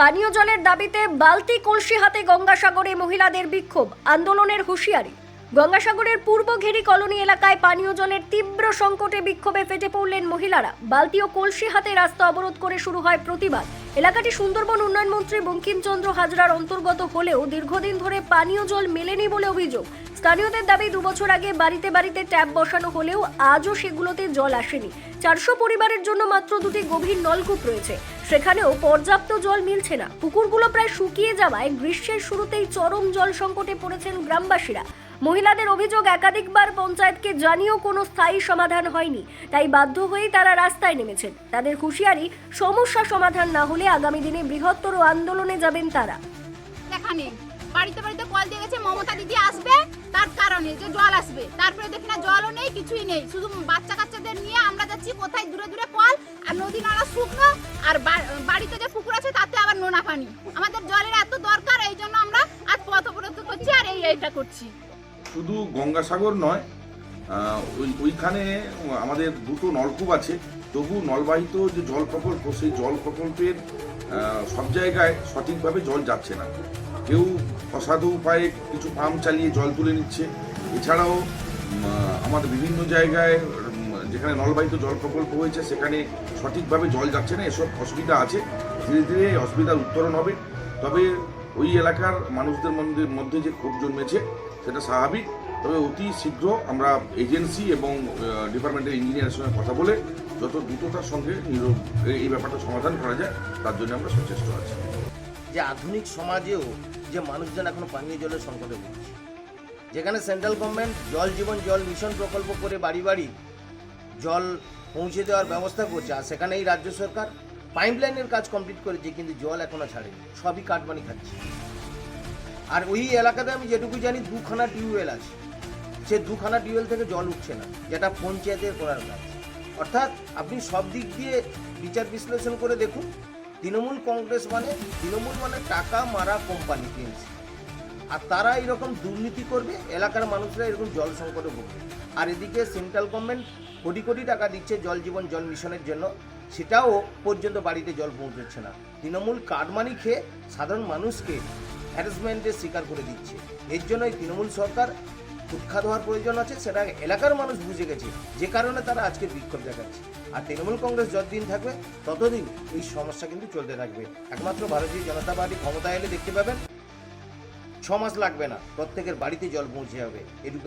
পানীয় জলের দাবিতে বালতি কলসি হাতে গঙ্গাসাগরে মহিলাদের বিক্ষোভ, আন্দোলনের হুঁশিয়ারি। গঙ্গাসাগরের পূর্ব ঘেরি কলোনি এলাকায় পানীয় জলের তীব্র সংকটে বিক্ষোভে ফেটে পড়লেন মহিলারা। বালতি ও কলসি হাতে রাস্তা অবরোধ করে শুরু হয় প্রতিবাদ। এলাকাটি সুন্দরবন উন্নয়ন মন্ত্রী বঙ্কিমচন্দ্র হাজরার অন্তর্গত হলেও দীর্ঘদিন ধরে পানীয় জল মেলেনি বলে অভিযোগ। স্থানীয়দের দাবি, দুবছর আগে বাড়িতে বাড়িতে ট্যাপ বসানো হলেও আজও সেগুলোতে জল আসেনি। চারশো পরিবারের জন্য মাত্র দুটি গভীর নলকূপ রয়েছে। সেখানেও পর্যাপ্ত জল মিলছে না। পুকুরগুলো প্রায় শুকিয়ে যাওয়ায় গ্রীষ্মের শুরুতেই চরম জল সংকটে পড়েছেন গ্রামবাসীরা। মহিলাদের অভিযোগ, একাধিকবার পঞ্চায়েতকে জানিয়েও কোনো স্থায়ী সমাধান হয়নি। তাই বাধ্য হয়েই তারা রাস্তায় নেমেছেন। তাদের হুঁশিয়ারি, সমস্যা সমাধান না হলে আগামী দিনে বৃহত্তর আন্দোলনে যাবেন তারা। বাড়িতে বাড়িতে কল দিয়ে গেছে, মমতা দিদি আসবে তার কারণে যে জল আসবে। তারপরে দেখি না, জলও নেই, কিছুই নেই। শুধু বাচ্চা কাচ্চাদের নিয়ে আমরা যাচ্ছি, কোথায় দূরে দূরে কল আর নদী নালা শুকনো আর বাড়িতে যে পুকুর আছে, তাতে আবার নোনা পানি। আমাদের জলের এত দরকার, এই জন্য আমরা আজ পথ অবরোধ করছি আর এই এইটা করছি। শুধু গঙ্গাসাগর নয় ওই, ওইখানে আমাদের দুটো নলকূপ আছে। তবু নলবাহিত যে জল প্রকল্প, সেই জল প্রকল্পের সব জায়গায় সঠিকভাবে জল যাচ্ছে না। কেউ অসাধু উপায়ে কিছু পাম্প চালিয়ে জল তুলে নিচ্ছে। এছাড়াও আমাদের বিভিন্ন জায়গায় যেখানে নলবাহিত জল প্রকল্প হয়েছে, সেখানে সঠিকভাবে জল যাচ্ছে না, এসব অসুবিধা আছে। ধীরে ধীরে অসুবিধার উত্তরণ হবে। তবে ওই এলাকার মানুষদের মধ্যে মধ্যে যে ক্ষোভ জন্মেছে, সেটা স্বাভাবিক। তবে অতি শীঘ্র আমরা এজেন্সি এবং ডিপার্টমেন্টের ইঞ্জিনিয়ারের সঙ্গে কথা বলে যত দ্রুততার সঙ্গে এই ব্যাপারটা সমাধান করা যায়, তার জন্য আমরা সচেষ্ট আছি। যে আধুনিক সমাজেও যে মানুষজন এখন পানীয় জলের সংকটে ভুগছে। যেখানে সেন্ট্রাল গভর্নমেন্ট জল জীবন, জল মিশন প্রকল্প করে বাড়ি বাড়ি জল পৌঁছে দেওয়ার ব্যবস্থা করছে, আর সেখানে এই রাজ্য সরকার পাইপলাইনের কাজ কমপ্লিট করেছে, কিন্তু জল এখনও ছাড়েনি। সবই কাটমানি খাচ্ছে। আর ওই এলাকাতে আমি যেটুকু জানি, দুখানা টিউবওয়েল আছে। সে দুখানা টিউবওয়েল থেকে জল উঠছে না, যেটা পঞ্চায়েতের করার কাজ। অর্থাৎ আপনি সব দিক দিয়ে বিচার বিশ্লেষণ করে দেখুন তৃণমূল কংগ্রেস মানে তৃণমূল মানে টাকা মারা কোম্পানি টিএমসি আর তারা এরকম দুর্নীতি করবে, এলাকার মানুষরা এরকম জল সংকটে ভুগবে। আর এদিকে সেন্ট্রাল গভর্নমেন্ট কোটি কোটি টাকা দিচ্ছে জল জীবন, জল মিশনের জন্য। সেটাও পর্যন্ত বাড়িতে জল পৌঁছচ্ছে না। তৃণমূল কাটমানি খেয়ে সাধারণ মানুষকে হ্যারাসমেন্টের শিকার করে দিচ্ছে। এর জন্যই তৃণমূল সরকার উৎখাত হওয়ার প্রয়োজন আছে, সেটা এলাকার মানুষ বুঝে গেছে। যে কারণে তারা আজকে বিক্ষোভ দেখাচ্ছে। আর তৃণমূল কংগ্রেস যতদিন থাকবে, ততদিন এই সমস্যা কিন্তু চলতে থাকবে। একমাত্র ভারতীয় জনতা পার্টি ক্ষমতায় এলে দেখতে পাবেন, ছ মাস লাগবে না, প্রত্যেকের বাড়িতে জল পৌঁছে যাবে। এটুকু